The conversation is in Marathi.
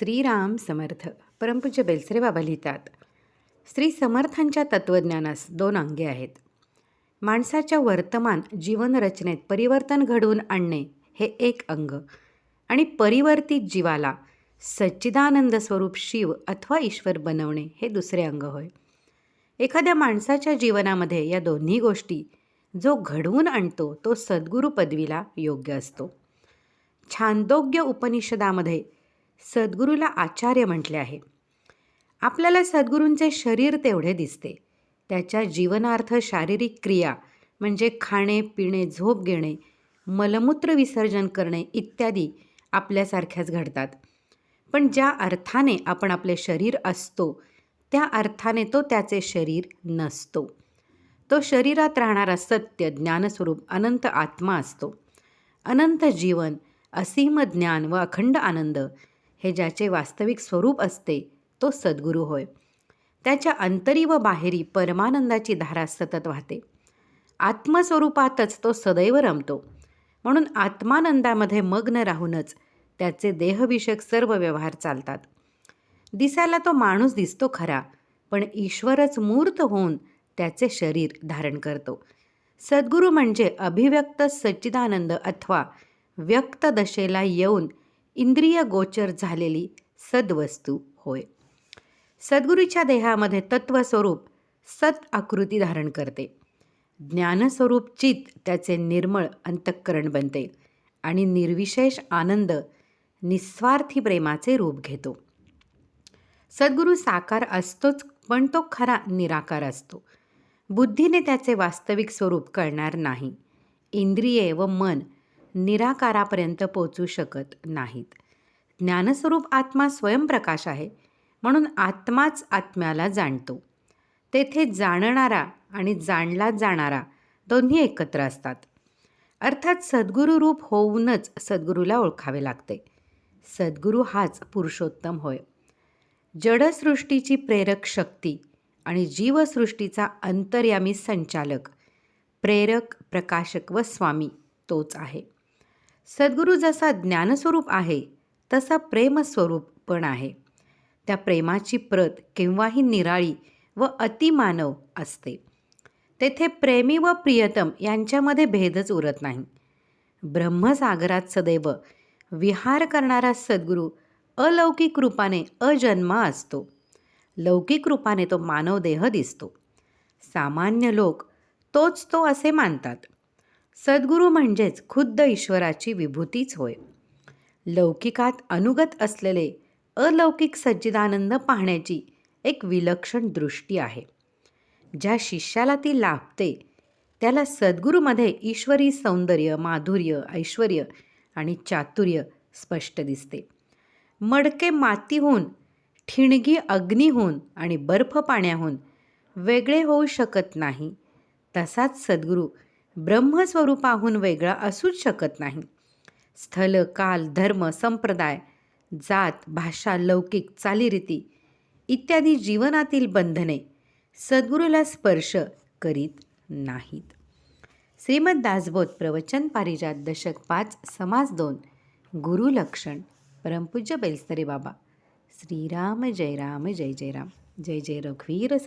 श्रीराम समर्थ परमपूज्य बेलसरे बाबा लिहितात. श्री समर्थांच्या तत्त्वज्ञानास दोन अंगे आहेत. माणसाच्या वर्तमान जीवनरचनेत परिवर्तन घडवून आणणे हे एक अंग आणि परिवर्तित जीवाला सच्चिदानंद स्वरूप शिव अथवा ईश्वर बनवणे हे दुसरे अंग होय. एखाद्या माणसाच्या जीवनामध्ये या दोन्ही गोष्टी जो घडवून आणतो तो सद्गुरू पदवीला योग्य असतो. छांदोग्य उपनिषदामध्ये सद्गुरूला आचार्य म्हटले आहे. आपल्याला सद्गुरूंचे शरीर तेवढे दिसते. त्याच्या जीवनार्थ शारीरिक क्रिया म्हणजे खाणे पिणे झोप घेणे मलमूत्र विसर्जन करणे इत्यादी आपल्यासारख्याच घडतात. पण ज्या अर्थाने आपण आपले शरीर असतो त्या अर्थाने तो त्याचे शरीर नसतो. तो शरीरात राहणारा सत्य ज्ञानस्वरूप अनंत आत्मा असतो. अनंत जीवन असीम ज्ञान व अखंड आनंद हे ज्याचे वास्तविक स्वरूप असते तो सद्गुरू होय. त्याच्या अंतरी व बाहेरी परमानंदाची धारा सतत वाहते. आत्मस्वरूपातच तो सदैव रमतो. म्हणून आत्मानंदामध्ये मग्न राहूनच त्याचे देहविषयक सर्व व्यवहार चालतात. दिसायला तो माणूस दिसतो खरा पण ईश्वरच मूर्त होऊन त्याचे शरीर धारण करतो. सद्गुरू म्हणजे अभिव्यक्त सच्चिदानंद अथवा व्यक्त दशेला येऊन इंद्रिय गोचर झालेली सद्वस्तू होय. सद्गुरूच्या देहामध्ये तत्वस्वरूप सत आकृती धारण करते. ज्ञानस्वरूप चित त्याचे निर्मळ अंतःकरण बनते आणि निर्विशेष आनंद निस्वार्थी प्रेमाचे रूप घेतो. सद्गुरू साकार असतोच पण तो खरा निराकार असतो. बुद्धीने त्याचे वास्तविक स्वरूप कळणार नाही. इंद्रिये व मन निराकारापर्यंत पोचू शकत नाहीत. ज्ञानस्वरूप आत्मा स्वयंप्रकाश आहे म्हणून आत्माच आत्म्याला जाणतो. तेथे जाणणारा आणि जाणला जाणारा दोन्ही एकत्र असतात. अर्थात सद्गुरू रूप होऊनच सद्गुरूला ओळखावे लागते. सद्गुरू हाच पुरुषोत्तम होय. जडसृष्टीची प्रेरक शक्ती आणि जीवसृष्टीचा अंतर्यामी संचालक प्रेरक प्रकाशक व स्वामी तोच आहे. सद्गुरू जसा ज्ञानस्वरूप आहे तसा प्रेमस्वरूप पण आहे. त्या प्रेमाची प्रत केव्हाही निराळी व अतिमानव असते. तेथे प्रेमी व प्रियतम यांच्यामध्ये भेदच उरत नाही. ब्रह्मसागरात सदैव विहार करणारा सद्गुरू अलौकिक रूपाने अजन्मा असतो. लौकिक रूपाने तो मानवदेह दिसतो. सामान्य लोक तोच तो असे मानतात. सद्गुरू म्हणजेच खुद्द ईश्वराची विभूतीच होय. लौकिकात अनुगत असलेले अलौकिक सच्चिदानंद पाहण्याची एक विलक्षण दृष्टी आहे. ज्या शिष्याला ती लाभते त्याला सद्गुरूमध्ये ईश्वरी सौंदर्य माधुर्य ऐश्वर आणि चातुर्य स्पष्ट दिसते. मडके मातीहून ठिणगी अग्नीहून आणि बर्फ पाण्याहून वेगळे होऊ शकत नाही. तसाच सद्गुरू ब्रह्मस्वरूपाहून वेगळा असूच शकत नाही. स्थल काल धर्म संप्रदाय जात भाषा लौकिक चालीरीती इत्यादी जीवनातील बंधने सद्गुरूला स्पर्श करीत नाहीत. श्रीमद दासबोध प्रवचन पारिजात दशक पाच समाज दोन गुरुलक्षण परमपूज्य बेलसरे बाबा. श्रीराम जय राम जय जय राम. जय जय रघुवीर सम